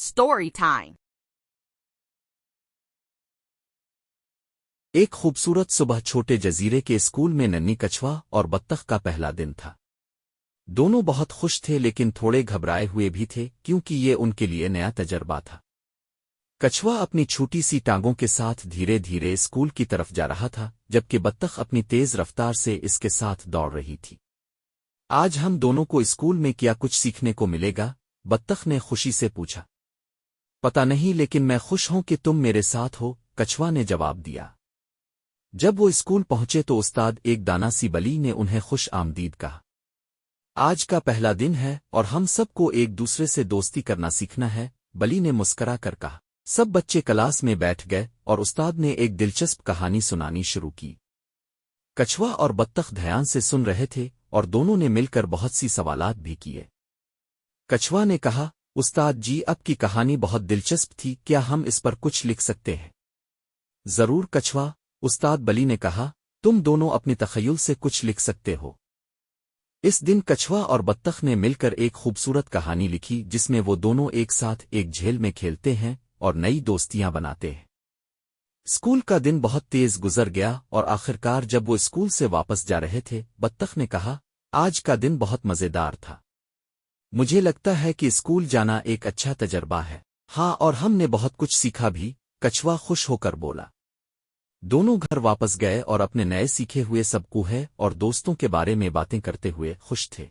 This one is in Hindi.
Story time. एक खूबसूरत सुबह छोटे जजीरे के स्कूल में नन्नी कछुआ और बत्तख का पहला दिन था। दोनों बहुत खुश थे, लेकिन थोड़े घबराए हुए भी थे, क्योंकि ये उनके लिए नया तजर्बा था। कछुआ अपनी छोटी सी टांगों के साथ धीरे धीरे स्कूल की तरफ़ जा रहा था, जबकि बत्तख अपनी तेज रफ्तार से इसके साथ दौड़ रही थी। आज हम दोनों को स्कूल में क्या कुछ सीखने को मिलेगा? बत्तख ने खुशी से पूछा। पता नहीं लेकिन मैं खुश हूँ कि तुम मेरे साथ हो, कछुआ ने जवाब दिया। जब वो स्कूल पहुँचे तो उस्ताद एक दाना सी बली ने उन्हें खुश आमदीद कहा। आज का पहला दिन है और हम सबको एक दूसरे से दोस्ती करना सीखना है, बली ने मुस्करा कर कहा। सब बच्चे क्लास में बैठ गए और उस्ताद ने एक दिलचस्प कहानी सुनानी शुरू की। कछुआ और बत्तख ध्यान से सुन रहे थे और दोनों ने मिलकर बहुत सी सवालात भी किए। कछुआ ने कहा उस्ताद जी, अब की कहानी बहुत दिलचस्प थी, क्या हम इस पर कुछ लिख सकते हैं? ज़रूर कछुआ उस्ताद बली ने कहा, तुम दोनों अपनी तखयल से कुछ लिख सकते हो। इस दिन कछुआ और बत्तख ने मिलकर एक खूबसूरत कहानी लिखी, जिसमें वो दोनों एक साथ एक झेल में खेलते हैं और नई दोस्तियाँ बनाते हैं। स्कूल का दिन बहुत तेज गुजर गया और आखिरकार जब वो स्कूल से वापस जा रहे थे, बत्तख ने कहा, आज का दिन बहुत मज़ेदार था। मुझे लगता है कि स्कूल जाना एक अच्छा तजर्बा है। हाँ और हमने बहुत कुछ सीखा भी, कछुआ खुश होकर बोला। दोनों घर वापस गए और अपने नए सीखे हुए सब कूहे और दोस्तों के बारे में बातें करते हुए खुश थे।